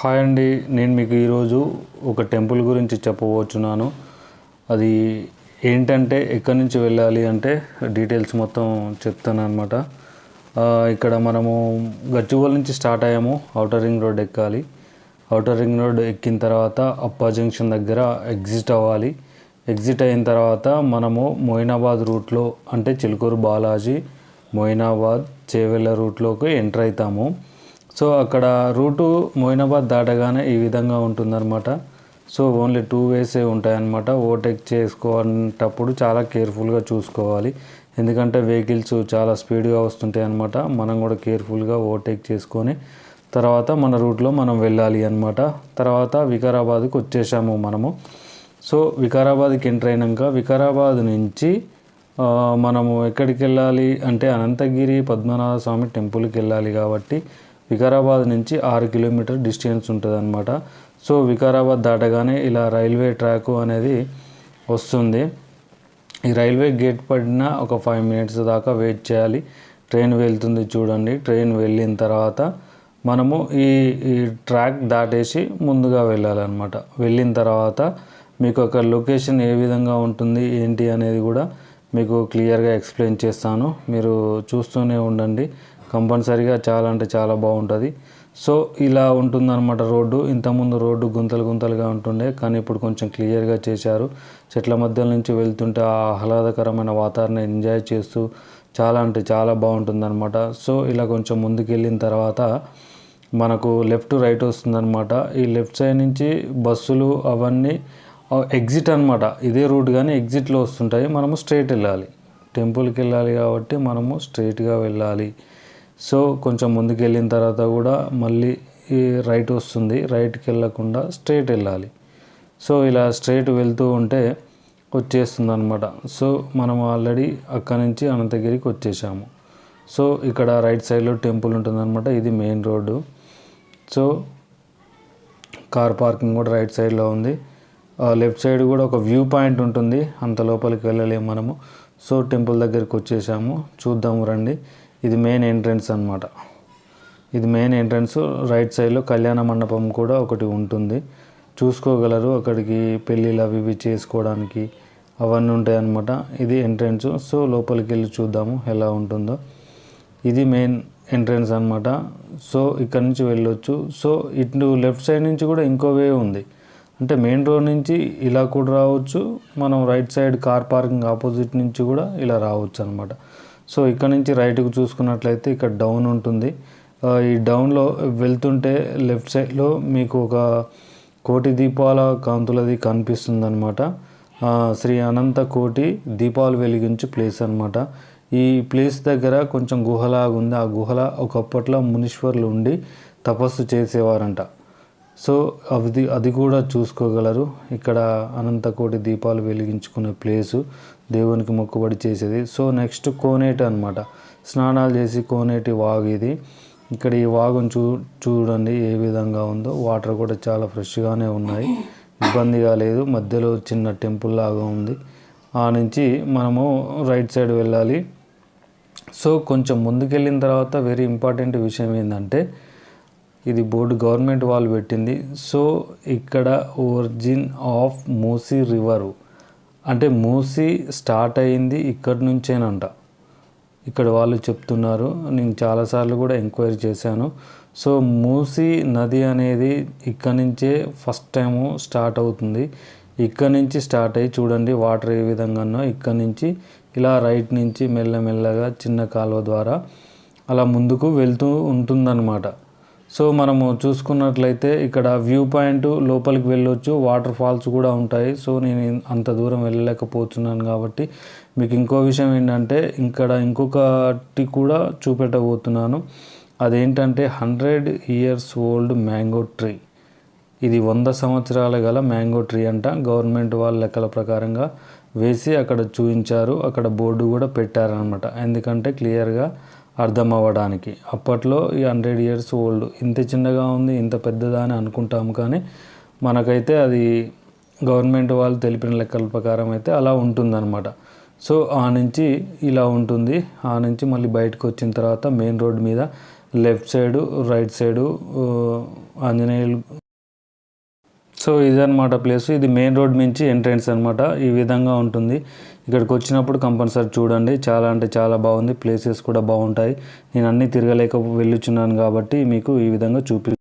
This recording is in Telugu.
హాయ్ అండి నేను మీకు ఈరోజు ఒక టెంపుల్ గురించి చెప్పబోతున్నాను అది ఏంటంటే ఎక్కడి నుంచి వెళ్ళాలి అంటే డీటెయిల్స్ మొత్తం చెప్తాను అనమాట ఇక్కడ మనము గచ్చిబోల్ నుంచి స్టార్ట్ అయ్యాము ఔటర్ రింగ్ రోడ్ ఎక్కాలి. ఔటర్ రింగ్ రోడ్ ఎక్కిన తర్వాత అప్పా జంక్షన్ దగ్గర ఎగ్జిట్ అవ్వాలి. ఎగ్జిట్ అయిన తర్వాత మనము మొయినాబాద్ రూట్లో అంటే చిలుకూరు బాలాజీ మొయినాబాద్ చేవెళ్ళ రూట్లోకి ఎంటర్ అవుతాము. సో అక్కడ రూటు మోయినాబాద్ దాటగానే ఈ విధంగా ఉంటుందన్నమాట. సో ఓన్లీ టూ వేసే ఉంటాయన్నమాట. ఓవర్టేక్ చేసుకునేటప్పుడు చాలా కేర్ఫుల్గా చూసుకోవాలి. ఎందుకంటే వెహికల్స్ చాలా స్పీడ్గా వస్తుంటాయి అన్నమాట మనం కూడా కేర్ఫుల్గా ఓవర్టేక్ చేసుకొని తర్వాత మన రూట్లో మనం వెళ్ళాలి అనమాట తర్వాత వికారాబాద్కి వచ్చేసాము మనము. సో వికారాబాద్కి ఎంటర్ అయినాక వికారాబాద్ నుంచి మనము ఎక్కడికి వెళ్ళాలి అంటే అనంతగిరి పద్మనాభ స్వామి టెంపుల్కి వెళ్ళాలి కాబట్టి వికారాబాద్ నుంచి ఆరు కిలోమీటర్ డిస్టెన్స్ ఉంటుంది అనమాట సో వికారాబాద్ దాటగానే ఇలా రైల్వే ట్రాక్ అనేది వస్తుంది. ఈ రైల్వే గేట్ పడిన ఒక ఫైవ్ మినిట్స్ దాకా వెయిట్ చేయాలి. ట్రైన్ వెళ్తుంది చూడండి. ట్రైన్ వెళ్ళిన తర్వాత మనము ఈ ఈ ట్రాక్ దాటేసి ముందుగా వెళ్ళాలన్నమాట. వెళ్ళిన తర్వాత మీకు ఒక లొకేషన్ ఏ విధంగా ఉంటుంది ఏంటి అనేది కూడా మీకు క్లియర్గా ఎక్స్ప్లెయిన్ చేస్తాను. మీరు చూస్తూనే ఉండండి. కంపల్సరీగా చాలా అంటే చాలా బాగుంటుంది. సో ఇలా ఉంటుందన్నమాట రోడ్డు. ఇంతకుముందు రోడ్డు గుంతలు గుంతలుగా ఉంటుండే కానీ ఇప్పుడు కొంచెం క్లియర్గా చేశారు. చెట్ల మధ్య నుంచి వెళ్తుంటే ఆ ఆహ్లాదకరమైన వాతావరణం ఎంజాయ్ చేస్తూ చాలా అంటే చాలా బాగుంటుందన్నమాట. సో ఇలా కొంచెం ముందుకెళ్ళిన తర్వాత మనకు లెఫ్ట్ రైట్ వస్తుందన్నమాట. ఈ లెఫ్ట్ సైడ్ నుంచి బస్సులు అవన్నీ ఎగ్జిట్ అనమాట ఇదే రూట్ కానీ ఎగ్జిట్లో వస్తుంటాయి. మనము స్ట్రైట్ వెళ్ళాలి. టెంపుల్కి వెళ్ళాలి కాబట్టి మనము స్ట్రైట్గా వెళ్ళాలి. సో కొంచెం ముందుకు వెళ్ళిన తర్వాత కూడా మళ్ళీ ఈ రైట్ వస్తుంది. రైట్కి వెళ్ళకుండా స్ట్రైట్ వెళ్ళాలి. సో ఇలా స్ట్రైట్ వెళ్తూ ఉంటే వచ్చేస్తుంది అనమాట సో మనం ఆల్రెడీ అక్కడ నుంచి అనంతగిరికి వచ్చేసాము. సో ఇక్కడ రైట్ సైడ్లో టెంపుల్ ఉంటుందన్నమాట. ఇది main road. So car parking కూడా రైట్ సైడ్లో ఉంది. ఆ, లెఫ్ట్ సైడ్ కూడా ఒక వ్యూ పాయింట్ ఉంటుంది. అంత లోపలికి వెళ్ళలేము మనము. సో టెంపుల్ దగ్గరికి వచ్చేసాము. చూద్దాము రండి. ఇది మెయిన్ ఎంట్రన్స్ అన్నమాట. ఇది మెయిన్ ఎంట్రన్స్ రైట్ సైడ్లో కళ్యాణ మండపం కూడా ఒకటి ఉంటుంది. చూసుకోగలరు అక్కడికి పెళ్ళిళ్ళు అవి ఇవి చేసుకోవడానికి. అవన్నీ ఉంటాయి అనమాట ఇది ఎంట్రన్స్ సో లోపలికి వెళ్ళి చూద్దాము ఎలా ఉంటుందో. ఇది మెయిన్ ఎంట్రన్స్ అన్నమాట. సో ఇక్కడ నుంచి వెళ్ళొచ్చు. సో ఇటు లెఫ్ట్ సైడ్ నుంచి కూడా ఇంకో వే ఉంది. అంటే మెయిన్ రోడ్ నుంచి ఇలా కూడా రావచ్చు. మనం right side car parking opposite నుంచి కూడా ఇలా రావచ్చు అనమాట సో ఇక్కడ నుంచి రైట్కు చూసుకున్నట్లయితే ఇక్కడ డౌన్ ఉంటుంది. ఈ డౌన్లో వెళ్తుంటే లెఫ్ట్ సైడ్లో మీకు ఒక కోటి దీపాల కాంతులది కనిపిస్తుంది అనమాట శ్రీ అనంత కోటి దీపాలు వెలిగించు ప్లేస్ అనమాట ఈ ప్లేస్ దగ్గర కొంచెం గుహలాగా ఉంది ఆ గుహల ఒకప్పట్లో మునీశ్వర్లు ఉండి తపస్సు చేసేవారంట. సో అది అది కూడా చూసుకోగలరు. ఇక్కడ అనంతకోటి దీపాలు వెలిగించుకునే ప్లేసు దేవునికి మొక్కుబడి చేసేది. సో నెక్స్ట్ కోనేటి అనమాట స్నానాలు చేసి కోనేటి వాగు ఇది. ఇక్కడ ఈ వాగును చూ చూడండి ఏ విధంగా ఉందో. వాటర్ కూడా చాలా ఫ్రెష్గానే ఉన్నాయి. ఇబ్బందిగా లేదు. మధ్యలో చిన్న టెంపుల్ లాగా ఉంది. ఆ నుంచి మనము రైట్ సైడ్ వెళ్ళాలి. సో కొంచెం ముందుకెళ్ళిన తర్వాత వెరీ ఇంపార్టెంట్ విషయం ఏంటంటే ఇది బోర్డు గవర్నమెంట్ వాళ్ళు పెట్టింది. సో ఇక్కడ ఒరిజిన్ ఆఫ్ మూసీ రివరు. అంటే మూసీ స్టార్ట్ అయింది ఇక్కడి నుంచేనంట. ఇక్కడ వాళ్ళు చెప్తున్నారు. నేను చాలాసార్లు కూడా ఎంక్వైరీ చేశాను. సో మూసీ నది అనేది ఇక్కడ నుంచే ఫస్ట్ టైము స్టార్ట్ అవుతుంది. ఇక్కడ నుంచి స్టార్ట్ అయ్యి చూడండి వాటర్ ఏ విధంగానో ఇక్కడ నుంచి ఇలా రైట్ నుంచి మెల్లమెల్లగా చిన్న కాలువ ద్వారా అలా ముందుకు వెళ్తూ ఉంటుందన్నమాట. సో మనము చూసుకున్నట్లయితే ఇక్కడ వ్యూ పాయింట్ లోపలికి వెళ్ళొచ్చు వాటర్ ఫాల్స్ కూడా ఉంటాయి. సో నేను అంత దూరం వెళ్ళలేకపోతున్నాను కాబట్టి మీకు ఇంకో విషయం ఏంటంటే ఇక్కడ ఇంకొకటి కూడా చూపెట్టబోతున్నాను. అదేంటంటే hundred years old mango tree. ఇది వంద సంవత్సరాల గల మ్యాంగో ట్రీ అంట. గవర్నమెంట్ వాళ్ళ లెక్కల ప్రకారంగా వేసి అక్కడ చూపించారు అక్కడ బోర్డు కూడా పెట్టారనమాట ఎందుకంటే క్లియర్గా అర్థం అవ్వడానికి అప్పట్లో ఈ హండ్రెడ్ ఇయర్స్ ఓల్డ్. ఇంత చిన్నగా ఉంది ఇంత పెద్దదా అని అనుకుంటాం కానీ మనకైతే అది గవర్నమెంట్ వాళ్ళు తెలిపిన లెక్కల ప్రకారం అయితే అలా ఉంటుందన్నమాట. సో ఆ నుంచి ఇలా ఉంటుంది. ఆ నుంచి మళ్ళీ బయటకు వచ్చిన తర్వాత మెయిన్ రోడ్ మీద left side right side Anjaneyulu so ఇదన్నమాట ప్లేస్. ఇది మెయిన్ రోడ్ నుంచి ఎంట్రన్స్ అనమాట ఈ విధంగా ఉంటుంది. ఇక్కడికి వచ్చినప్పుడు కంపల్సరీ చూడండి. చాలా అంటే చాలా బాగుంది. ప్లేసెస్ కూడా బాగుంటాయి. నేను అన్నీ తిరగలేక వెళ్ళుచున్నాను కాబట్టి మీకు ఈ విధంగా చూపి